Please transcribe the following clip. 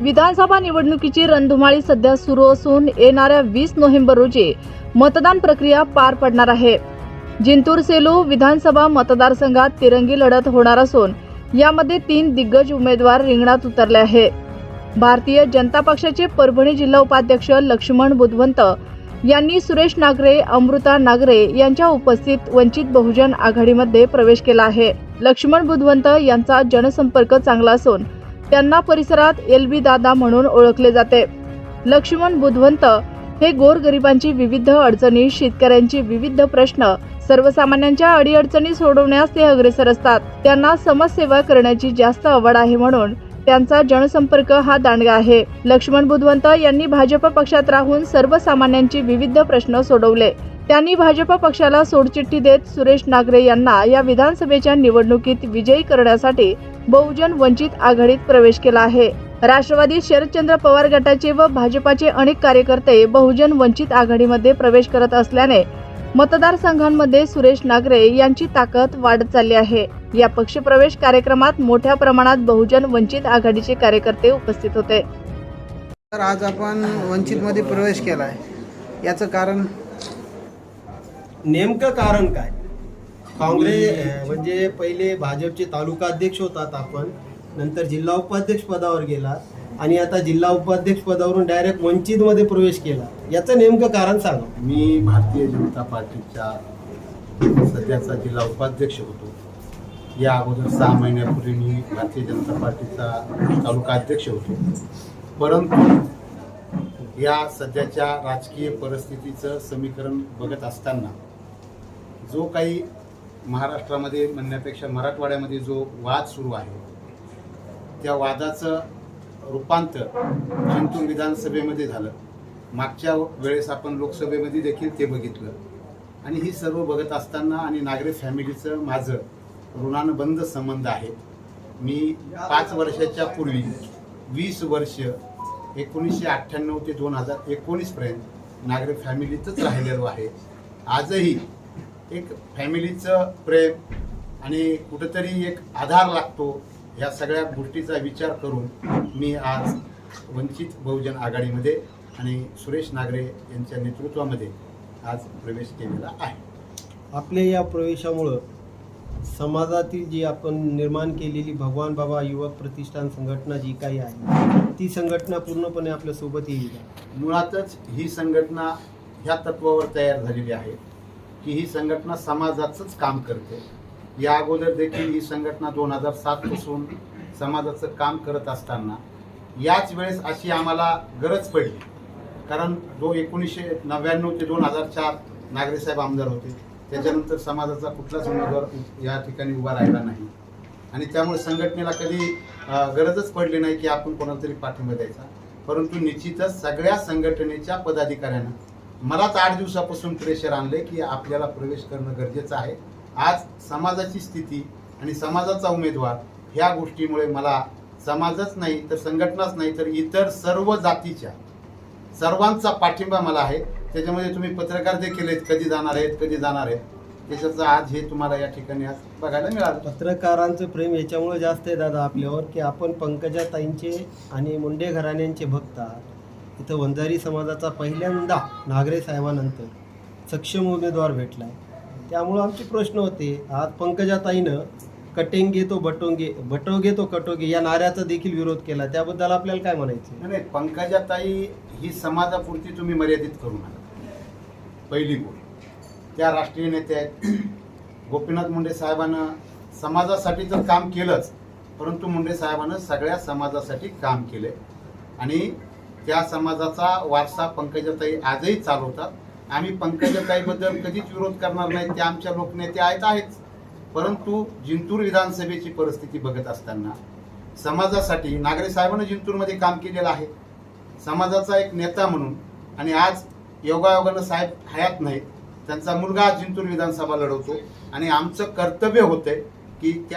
विधानसभा निवडणुकीची रणधुमाळी सध्या सुरू असून येणाऱ्या वीस नोव्हेंबर रोजी मतदान प्रक्रिया पार पडणार आहे. जिंतूर सेलू विधानसभा मतदारसंघात तिरंगी लढत होणार असून यामध्ये तीन दिग्गज उमेदवार रिंगणात उतरले आहे. भारतीय जनता पक्षाचे परभणी जिल्हा उपाध्यक्ष लक्ष्मण बुधवंत यांनी सुरेश नागरे अमृता नागरे यांच्या उपस्थित वंचित बहुजन आघाडीमध्ये प्रवेश केला आहे. लक्ष्मण बुधवंत यांचा जनसंपर्क चांगला असून त्यांना परिसरात एल बी दादा म्हणून ओळखले जाते. लक्ष्मण बुधवंत हे गोरगरिबांची विविध अडचणी शेतकऱ्यांची विविध प्रश्न सर्वसामान्यांच्या अडीअडचणी सोडवण्यास ते अग्रेसर असतात. त्यांना समाजसेवा करण्याची जास्त आवड आहे म्हणून त्यांचा जनसंपर्क हा दांडगा आहे. लक्ष्मण बुधवंत यांनी भाजप पक्षात राहून सर्वसामान्यांची विविध प्रश्न सोडवले. त्यांनी भाजप पक्षाला सोडचिठ्ठी देत सुरेश नागरे यांना या विधानसभेच्या निवडणुकीत विजयी करण्यासाठी बहुजन वंचित आघाडीत प्रवेश केला आहे. राष्ट्रवादी शरदचंद्र पवार गटाचे व भाजपाचे अनेक कार्यकर्ते बहुजन वंचित आघाडीमध्ये प्रवेश करत असल्याने मतदारसंघांमध्ये सुरेश नागरे यांची ताकद वाढत चालली आहे. या पक्षप्रवेश कार्यक्रमात मोठ्या प्रमाणात बहुजन वंचित आघाडीचे कार्यकर्ते उपस्थित होते. तर आज आपण वंचितमध्ये प्रवेश केला आहे याचं कारण? नेमकं कारण काय? काँग्रेस म्हणजे पहिले भाजपचे तालुका अध्यक्ष होतात आपण. नंतर जिल्हा उपाध्यक्ष पदावर गेलात आणि आता जिल्हा उपाध्यक्ष पदावरून डायरेक्ट वंचित मध्ये प्रवेश केला. याचं नेमकं कारण सांगा. मी भारतीय जनता पार्टीच्या सध्याचा जिल्हा उपाध्यक्ष होतो. या अगोदर सहा महिन्यापूर्वी मी भारतीय जनता पार्टीचा तालुका अध्यक्ष होतो. परंतु या सध्याच्या राजकीय परिस्थितीचं समीकरण बघत असताना जो काही महाराष्ट्रामध्ये म्हणण्यापेक्षा मराठवाड्यामध्ये जो वाद सुरू आहे त्या वादाचं रूपांतर जिंतूर विधानसभेमध्ये झालं. मागच्या वेळेस आपण लोकसभेमध्ये देखील ते बघितलं. आणि ही सर्व बघत असताना आणि नागरे फॅमिलीचं माझं ऋणानं बंद संबंध आहे. मी पाच वर्षाच्या पूर्वी वीस वर्ष एकोणीसशे अठ्ठ्याण्णव ते दोन हजार एकोणीसपर्यंत नागरे फॅमिलीतच राहिलेलो आहे. आजही एक फॅमिलीचं प्रेम आणि कुठंतरी एक आधार लागतो या सगळ्या गोष्टीचा विचार करून मी आज वंचित बहुजन आघाडीमध्ये आणि सुरेश नागरे यांच्या नेतृत्वामध्ये आज प्रवेश केलेला आहे आपल्या या प्रवेशामुळं समाजातील जी आपण निर्माण केलेली भगवान बाबा युवक प्रतिष्ठान संघटना जी काही आहे ती संघटना पूर्णपणे आपल्यासोबत येईल? मुळातच ही संघटना ह्या तत्वावर तयार झालेली आहे की ही संघटना समाजाचंच काम करते. या अगोदर देखील ही संघटना दोन हजार सातपासून समाजाचं काम करत असताना याच वेळेस अशी आम्हाला गरज पडली. कारण जो एकोणीसशे नव्याण्णव ते दोन हजार चार नागरेसाहेब आमदार होते त्याच्यानंतर समाजाचा कुठलाच उमेदवार या ठिकाणी उभा राहिला नाही. आणि त्यामुळे संघटनेला कधी गरजच पडली नाही की आपण कोणाला तरी पाठिंबा द्यायचा. परंतु निश्चितच सगळ्या संघटनेच्या पदाधिकाऱ्यांना मलाच आठ दिवसापासून प्रेशर आणले की आपल्याला प्रवेश करणं गरजेचं आहे. आज समाजाची स्थिती आणि समाजाचा उमेदवार ह्या गोष्टीमुळे मला समाजच नाही तर संघटनाच नाही तर इतर सर्व जातीच्या सर्वांचा पाठिंबा मला आहे. त्याच्यामध्ये तुम्ही पत्रकार देखील आहेत कधी जाणार आहेत कधी जाणार आहेत. त्याच्याचं आज हे तुम्हाला या ठिकाणी आज बघायला मिळालं. पत्रकारांचं प्रेम याच्यामुळे जास्त आहे दादा आपल्यावर की आपण पंकजा ताईंचे आणि मुंडे घराण्यांचे भक्त आहात. इथं वंजारी समाजाचा पहिल्यांदा नागरे साहेबानंतर सक्षम उमेदवार भेटला आहे त्यामुळं आमचे प्रश्न होते आज पंकजाताईनं कटेंगे तो बटोंगे बटोगे तो कटोगे या नाऱ्याचा देखील विरोध केला. त्याबद्दल आपल्याला काय म्हणायचं? नाही, नाही पंकजाताई ही समाजापुरती तुम्ही मर्यादित करू नका. पहिली गोष्ट. त्या राष्ट्रीय नेत्या आहेत. गोपीनाथ मुंडे साहेबांना समाजासाठी तर काम केलंच परंतु मुंडे साहेबानं सगळ्या समाजासाठी काम केले आणि त्या समाजाचा वारसा पंकजाताई आजही चालवतात. आम्ही पंकजाताईबद्दल कधीच विरोध करणार नाही ते आमच्या लोकनेते आहेत आहेच. परंतु जिंतूर विधानसभेची परिस्थिती बघत असताना समाजासाठी नागरे साहेबांनी जिंतूरमध्ये काम केलेलं आहे. समाजाचा एक नेता म्हणून आणि आज योगायोगानं साहेब हयात नाहीत. त्यांचा मुलगा आज जिंतूर विधानसभा लढवतो. आणि आमचं कर्तव्य होतंय की त्या